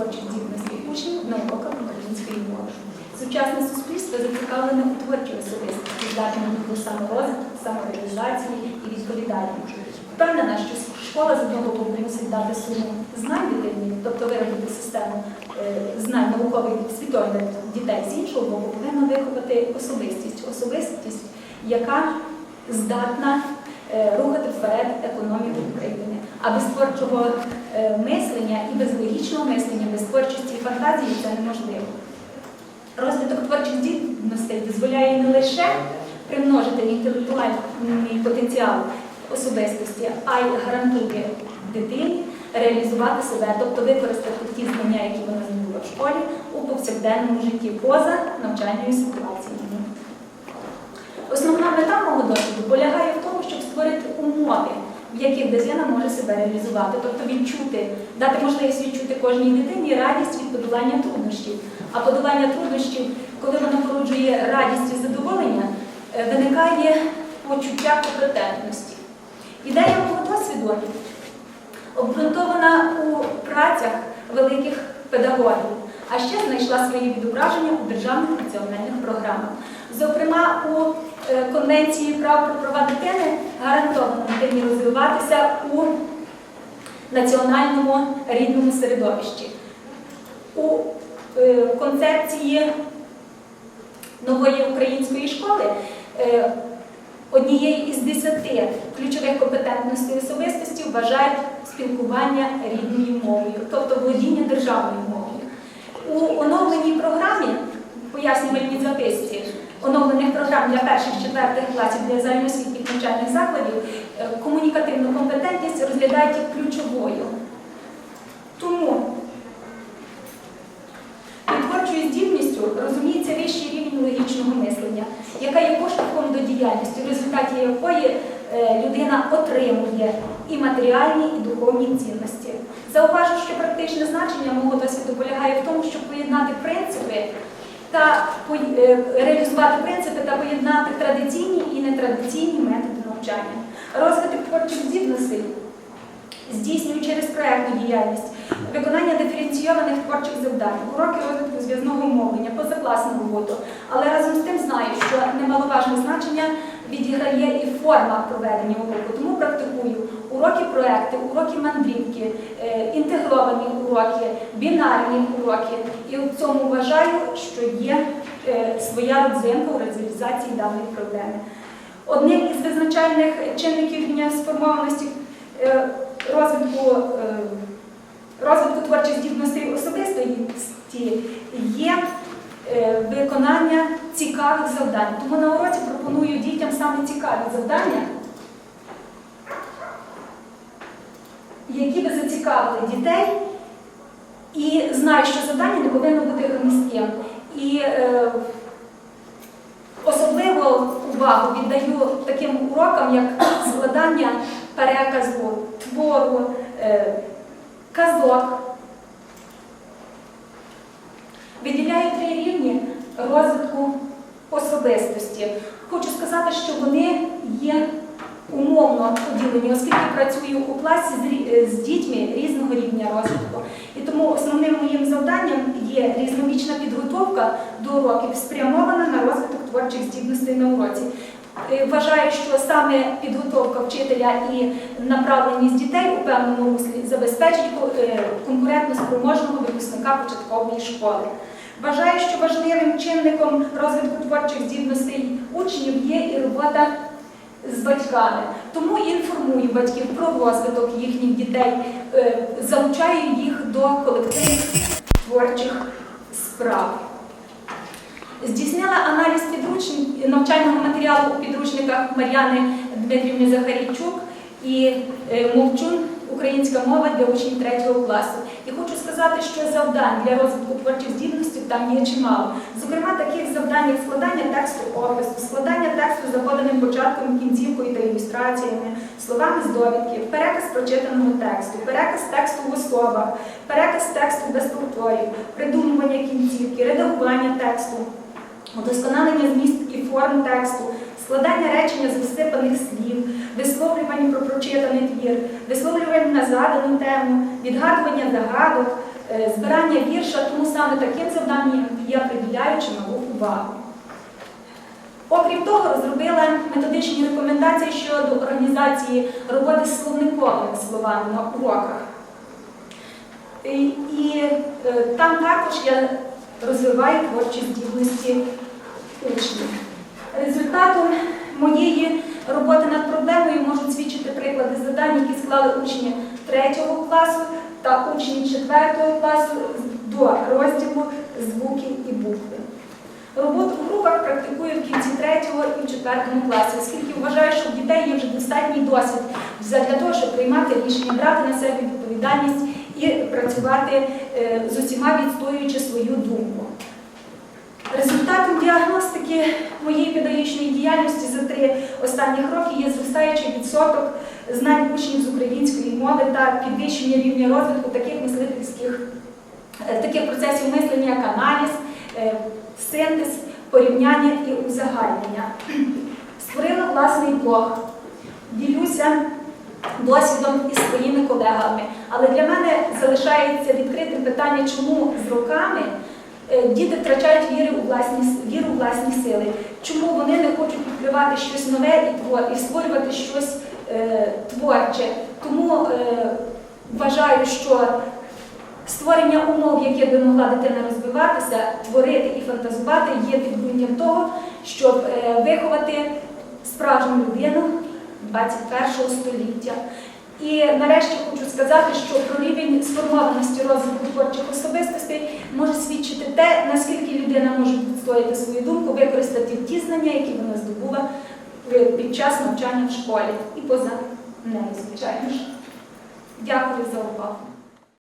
творчих здібностей учнів на уроках української мови. Сучасне суспільство зацікавлене у творчій особистості, здатному до саморозвитку, самореалізації і відповідальності. Впевнена, що школа з одного боку мусить дати суму знань дитині, тобто виробити систему е, знань наукових світових дітей, з іншого боку, повинна виховати особистість, особистість, яка здатна е, рухати вперед економіку України. А без творчого е, мислення і без логічного мислення, без творчості і фантазії це неможливо. Розвиток творчих здібностей дозволяє не лише примножити інтелектуальний потенціал особистості, а й гарантує дитині реалізувати себе, тобто використати ті знання, які вона здобула в школі, у повсякденному житті поза навчальною ситуацією. Основна мета мого досвіду полягає в тому, щоб створити умови, в яких дитина може себе реалізувати, тобто відчути, дати можливість відчути кожній дитині радість від подолання труднощів. А подолання труднощів, коли воно породжує радість і задоволення, е, виникає почуття компетентності. Ідея мого досвіду обґрунтована у працях великих педагогів, а ще знайшла своє відображення у державних національних програмах. Зокрема, у е, Конвенції прав про права дитини гарантовано розвиватися у національному рідному середовищі. У е, концепції нової української школи е, однією із десяти ключових компетентностей особистості вважають спілкування рідною мовою, тобто володіння державною мовою. У оновленій програмі, пояснювальній записці, оновлених програм для перших-четвертих класів для загальноосвітніх навчальних закладів, е, комунікативну компетентність розглядають ключовою. Тому під творчою здібністю розуміється вищий рівень логічного мислення, яка є поштовхом до діяльності, в результаті якої е, людина отримує і матеріальні, і духовні цінності. Зауважу, що практичне значення мого досвіду полягає в тому, щоб поєднати принципи та е, реалізувати принципи та поєднати традиційні і нетрадиційні методи навчання. Розвиток творчих здібностей здійснюють через проєктну діяльність, виконання диференційованих творчих завдань, уроки розвитку зв'язного мовлення, позакласну роботу. Але разом з тим знаю, що немаловажне значення відіграє і форма проведення уроку. Тому практикую уроки проекти, уроки мандрівки, е, інтегровані уроки, бінарні уроки. І в цьому вважаю, що є е, своя родзинка у реалізації даної проблеми. Одним із визначальних чинників рівня сформованості е, розвитку, розвитку творчих здібностей особистості є е, виконання цікавих завдань. Тому на уроці пропоную дітям саме цікаві завдання, які би зацікавили дітей, і знаю, що завдання не повинно бути громіздким. І е, особливо увагу віддаю таким урокам, як складання переказу, твору, е, казок. Виділяю три рівні розвитку особистості. Хочу сказати, що вони є умовно поділені, оскільки працюю у класі е, з дітьми різного рівня розвитку. І тому основним моїм завданням є різномічна підготовка до уроків, спрямована на розвиток творчих здібностей на уроці. Е, Вважаю, що саме підготовка вчителя і направленість дітей у певному руслі забезпечить е, конкурентно-спроможного випускника початкової школи. Вважаю, що важливим чинником розвитку творчих здібностей учнів є і робота з батьками. Тому інформую батьків про розвиток їхніх дітей, е, залучаю їх до колективних творчих справ. Здійснила аналіз навчального матеріалу у підручниках Мар'яни Дмитрівни Захарійчук і е, Мовчун Українська мова для учнів 3 класу. І хочу сказати, що завдань для розвитку творчих здібностей там є чимало. Зокрема, таких завдань, як складання тексту опису, складання тексту за поданим початком, кінцівкою та ілюстраціями, словами з довідки, переказ прочитаного тексту, переказ тексту в особах, переказ тексту без повторів, придумування кінцівки, редагування тексту, удосконалення зміст і форм тексту, складання речення з висипаних слів, висловлювання про прочитаний твір, висловлювання на задану тему, відгадування загадок, е, збирання вірша, тому саме таким завданням я приділяю чималу увагу. Окрім того, розробила методичні рекомендації щодо організації роботи з словниковими словами на уроках. І, і е, там також я розвиваю творчі здібності учнів. Результатом моєї роботи над проблемою можуть свідчити приклади завдань, які склали учні 3 класу та учні 4 класу до розділу звуків і букви. Роботу в групах практикую в кінці 3 і в 4 класі, оскільки вважаю, що в дітей є вже достатній досвід для того, щоб приймати рішення, брати на себе відповідальність і працювати е, з усіма відстоюючи свою думку. Результатом діагностики моєї педагогічної діяльності за три останніх роки є зростаючий відсоток знань учнів з української мови та підвищення рівня розвитку таких мислительських е, таких процесів мислення, як аналіз, е, синтез, порівняння і узагальнення. Створила власний блог, ділюся досвідом із своїми колегами. Але для мене залишається відкритим питання, чому з роками діти втрачають віру у власні, віру у власні сили, чому вони не хочуть відкривати щось нове і, твор- і створювати щось е, творче. Тому е, вважаю, що створення умов, яких би могла дитина розвиватися, творити і фантазувати, є підґрунтям того, щоб е, виховати справжню людину 21 століття. І нарешті хочу сказати, що про рівень сформованості розвитку творчих особистостей може людина може відстояти свою думку, використати ті знання, які вона здобула під час навчання в школі і поза нею, звичайно ж. Дякую за увагу.